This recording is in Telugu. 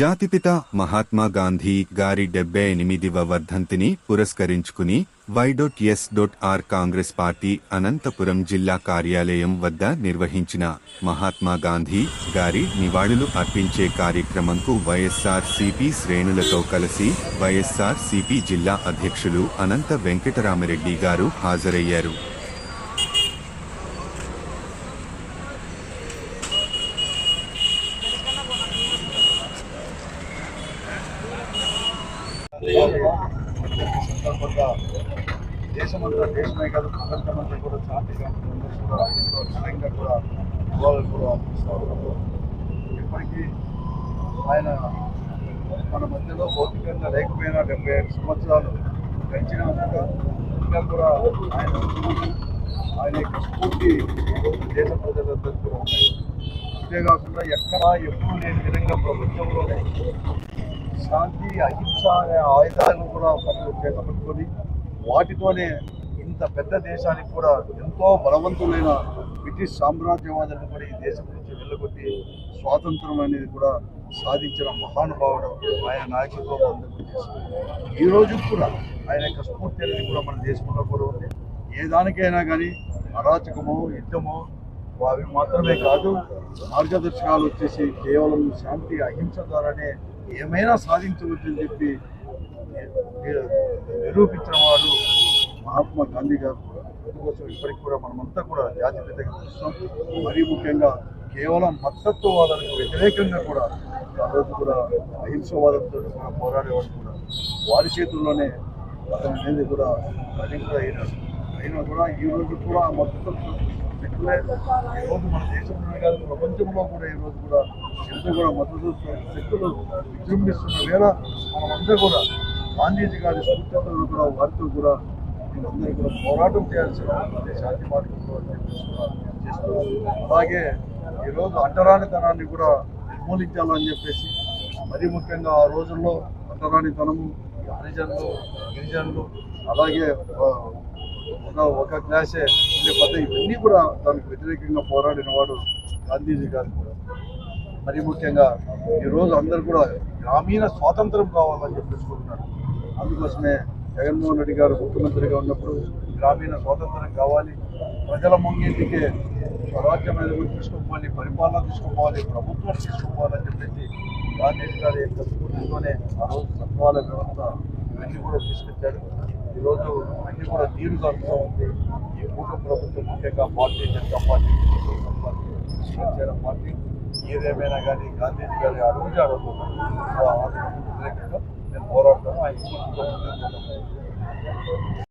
జాతిపిత మహాత్మా గాంధీ గారి డెబ్బై ఎనిమిదివ వర్ధంతిని పురస్కరించుకుని Y dot S dot R Congress party Anantapuram జిల్లా కార్యాలయం వద్ద నిర్వహించిన మహాత్మా గాంధీ గారి నివాళులు అర్పించే కార్యక్రమంకు వైఎస్ఆర్ సిపి శ్రేణులతో కలిసి వైఎస్ఆర్ సిపి జిల్లా అధ్యక్షులు అనంత వెంకటరామరెడ్డి గారు హాజరయ్యారు. సందర్భంగా దేశమంతా దేశమే కాదు ప్రపంచమంతా కూడా శాంతిగా కూడా ఎంతో ఘనంగా కూడా గోవాలు కూడా ఇప్పటికీ ఆయన మన మధ్యలో భౌతికంగా లేకపోయినా డెబ్బై ఐదు సంవత్సరాలు పెంచిన ఇంకా కూడా ఆయన ఆయన యొక్క స్ఫూర్తి దేశ ప్రజలందరూ కూడా ఉన్నాయి అంతేకాకుండా ఎక్కడా ఎప్పుడూ లేని విధంగా ప్రపంచంలోనే శాంతి అహింస అనే ఆయుధాలను కూడా పనులు చేతపట్టుకొని వాటితోనే ఇంత పెద్ద దేశానికి కూడా ఎంతో బలవంతులైన బ్రిటిష్ సామ్రాజ్యవాదులను కూడా ఈ దేశం నుంచి వెళ్ళగొట్టి స్వాతంత్రం అనేది కూడా సాధించిన మహానుభావుడు ఆయన నాయకత్వం అందరికీ ఈ రోజు కూడా ఆయన యొక్క స్ఫూర్తి అనేది కూడా మన దేశంలో కూడా ఉంది. ఏ దానికైనా కానీ అరాచకమో యుద్ధమో అవి మాత్రమే కాదు మార్గదర్శకాలు వచ్చేసి కేవలం శాంతి అహింస ద్వారానే ఏమైనా సాధించవచ్చని చెప్పి నిరూపించిన వాడు మహాత్మా గాంధీ గారు. అందుకోసం ఇప్పటికి కూడా మనమంతా కూడా జాతిపితగా చూస్తున్నాం. మరీ ముఖ్యంగా కేవలం మతత్వవాదానికి వ్యతిరేకంగా కూడా ఆ రోజు కూడా అహింసవాదంతో కూడా పోరాడేవాడు కూడా వారి చేతుల్లోనే అతను అనేది కూడా అది కూడా అయినాడు అయినా కూడా ఈ రోజు కూడా ఆ మతత్వం ఈరోజు ఈ రోజు మన దేశంలోనే కాదు ప్రపంచంలో కూడా ఈ రోజు కూడా ఎంతో కూడా మద్దతు శక్తులు విజృంభిస్తున్న వేళ మనమంతా కూడా గాంధీజీ గారి స్ఫూర్తితో కూడా వారితో కూడా వీళ్ళందరూ కూడా పోరాటం చేయాల్సిన శాంతి మార్గంలో చెప్పేసి కూడా చేస్తూ అలాగే ఈరోజు అంటరానితనాన్ని కూడా నిర్మూలించాలని చెప్పేసి మరీ ముఖ్యంగా ఆ రోజుల్లో అంటరానితనము హరిజనులు గిరిజనులు అలాగే ఒక ఒక క్లాసే ఉండే ఇవన్నీ కూడా దానికి వ్యతిరేకంగా పోరాడిన వాడు గాంధీజీ గారు కూడా. మరి ముఖ్యంగా ఈరోజు అందరు కూడా గ్రామీణ స్వాతంత్రం కావాలని చెప్పేసుకుంటున్నారు అందుకోసమే జగన్మోహన్ రెడ్డి గారు ముఖ్యమంత్రిగా ఉన్నప్పుడు గ్రామీణ స్వాతంత్రం కావాలి. ప్రజల ముంగింటికే స్వరాజ్యం అనేది కూడా తీసుకుపోవాలి పరిపాలన తీసుకుపోవాలి ప్రభుత్వం తీసుకుపోవాలని చెప్పేసి గాంధీజీ గారి యొక్క స్ఫూర్తితోనే ఆ రోజు సత్వాల వ్యవస్థ ఇవన్నీ కూడా తీసుకొచ్చాడు ఈరోజు అన్ని కూడా నీరు కలుపుతూ ఉంది. ఈ కూటమి ప్రభుత్వం ముఖ్యంగా party Janata party Telugu Desam party party ఏదేమైనా కానీ గాంధీజీ గారి అడుగు జాడలు వ్యతిరేకంగా నేను పోరాడతాను. ఆ ఇంకో